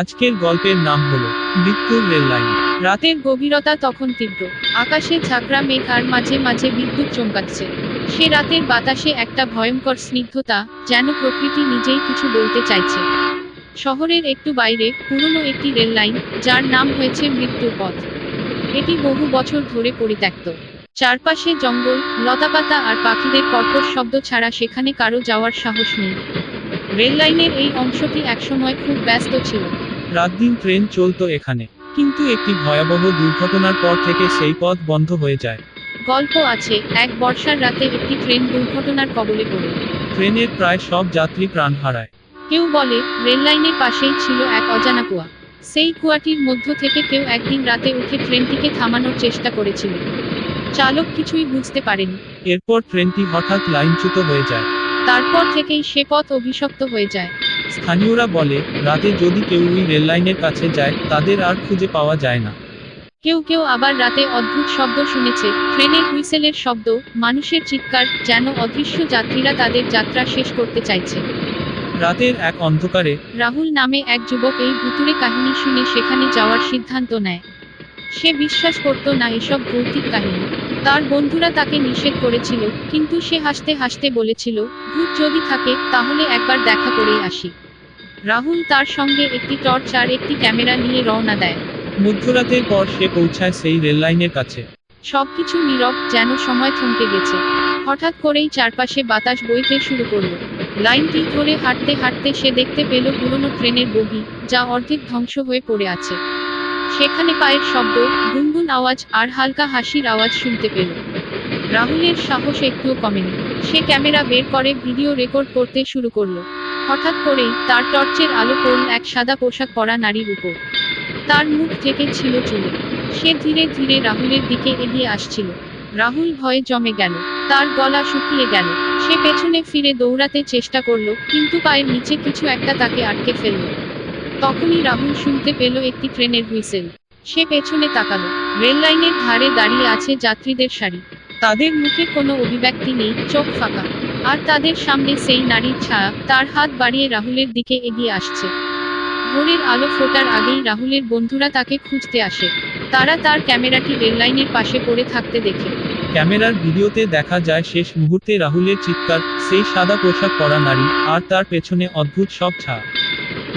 আজকের গল্পের নাম হলো মৃত্যুর রেল লাইন। রাতের গভীরতা তখন তীব্র। আকাশে ঝাঁকড়া মেঘ আর মাঝে মাঝে বিদ্যুৎ চমকাচ্ছে। সে রাতের বাতাসে একটা ভয়ঙ্কর স্নিগ্ধতা যেন প্রকৃতি নিজেই কিছু বলতে চাইছে। শহরের একটু বাইরে পুরনো একটি রেল লাইন, যার নাম হয়েছে মৃত্যুর পথ। এটি বহু বছর ধরে পরিত্যক্ত। চারপাশে জঙ্গল, লতাপাতা আর পাখিদের কর্কশ শব্দ ছাড়া সেখানে কারও যাওয়ার সাহস নেই। রেল লাইনের এই অংশটি একসময় খুব ব্যস্ত ছিল। রাত দিন ট্রেন চলতো এখানে। কিন্তু একটি ভয়াবহ দুর্ঘটনার পর থেকে সেই পথ বন্ধ হয়ে যায়। গল্প আছে এক বর্ষার রাতে একটি ট্রেন দুর্ঘটনার কবলে পড়ে। ট্রেনের প্রায় সব যাত্রী প্রাণ হারায়। কেউ বলে রেললাইনের পাশেই ছিল এক অজানা কুয়া। সেই কুয়াটির মধ্য থেকে কেউ একদিন রাতে উঠে ট্রেনটিকে থামানোর চেষ্টা করেছিল। চালক কিছুই বুঝতে পারেনি। এরপর ট্রেনটি হঠাৎ লাইনচ্যুত হয়ে যায়। তারপর থেকেই সে পথ অভিশপ্ত হয়ে যায়। স্থানীয়রা বলে রাতে যদি কেউ ওই রেল লাইনের কাছে যায় তাদের আর খুঁজে পাওয়া যায় না। কেউ কেউ আবার রাতে অদ্ভুত শব্দ শুনেছে ট্রেনের হুইসেলের শব্দ মানুষের চিৎকার যেন অদৃশ্য যাত্রীরা তাদের যাত্রা শেষ করতে চাইছে। রাতের এক অন্ধকারে রাহুল নামে এক যুবক এই ভুতুরে কাহিনী শুনে সেখানে যাওয়ার সিদ্ধান্ত নেয়। সে বিশ্বাস করত না এসব ভৌতিক কাহিনী। তার বন্ধুরা তাকে নিষেধ করেছিল কিন্তু সে হাসতে হাসতে বলেছিল ভূত যদি থাকে তাহলে একবার দেখা করেই আসি। রাহুল তার সঙ্গে একটি টর্চ আর একটি ক্যামেরা নিয়ে রওনা দেয়। মধ্যরাতের পর সে পৌঁছায় সেই রেল লাইনের কাছে। সবকিছু নীরব যেন সময় থমকে গেছে। হঠাৎ করেই চারপাশে বাতাস বইতে শুরু করল। লাইনটি ধরে হাঁটতে হাঁটতে সে দেখতে পেল পুরনো ট্রেনের বগি যা অর্ধেক ধ্বংস হয়ে পড়ে আছে। সেখানে পায়ের শব্দ গুনগুন আওয়াজ আর হালকা হাসির আওয়াজ শুনতে পেল। রাহুলের সাহস একটুও কমেনি। সে ক্যামেরা বের করে ভিডিও রেকর্ড করতে শুরু করল। হঠাৎ করেই তার টর্চের আলো পড়ল এক সাদা পোশাক পরা নারীর উপর। তার মুখ থেকে ছিল চুলে। সে ধীরে ধীরে রাহুলের দিকে এগিয়ে আসছিল। রাহুল ভয়ে জমে গেল। তার গলা শুকিয়ে গেল। সে পেছনে ফিরে দৌড়াতে চেষ্টা করল, কিন্তু পায়ের নিচে কিছু একটা তাকে আটকে ফেলল। তখনই রাহুল শুনতে পেল একটি ট্রেনের হুইসেল। সে পেছনে তাকালো। রেল লাইনের ধারে দাঁড়িয়ে আছে যাত্রীদের সারি। তাদের মুখে কোনো অভিব্যক্তি নেই চোখ ফাঁকা। আর তাদের সামনে সেই নারীর ছায়া তার হাত বাড়িয়ে রাহুলের দিকে এগিয়ে আসছে। ভোরের আলো ফোটার আগেই রাহুলের বন্ধুরা তাকে খুঁজতে আসে। তারা তার ক্যামেরাটি রেললাইনের পাশে পড়ে থাকতে দেখে। ক্যামেরার ভিডিওতে দেখা যায় শেষ মুহূর্তে রাহুলের চিৎকার সেই সাদা পোশাক পরা নারী আর তার পেছনে অদ্ভুত সব ছায়া।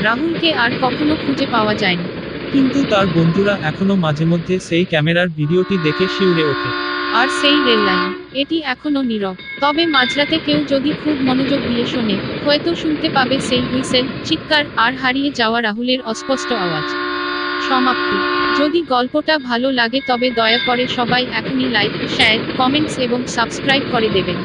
রাহুলকে আর কখনো খুঁজে পাওয়া যায়নি। কিন্তু তার বন্ধুরা এখনও মাঝে মধ্যে সেই ক্যামেরার ভিডিওটি দেখে শিউরে ওঠে। আর সেই রেল লাইন, এটি এখনও নীরব। তবে মাঝরাতে কেউ যদি খুব মনোযোগ দিয়ে শোনে, হয়তো শুনতে পাবে সেই হুইসেল, চিৎকার আর হারিয়ে যাওয়া রাহুলের অস্পষ্ট আওয়াজ। সমাপ্তি। যদি গল্পটা ভালো লাগে তবে দয়া করে সবাই এখনই লাইক শেয়ার কমেন্টস এবং সাবস্ক্রাইব করে দেবেন।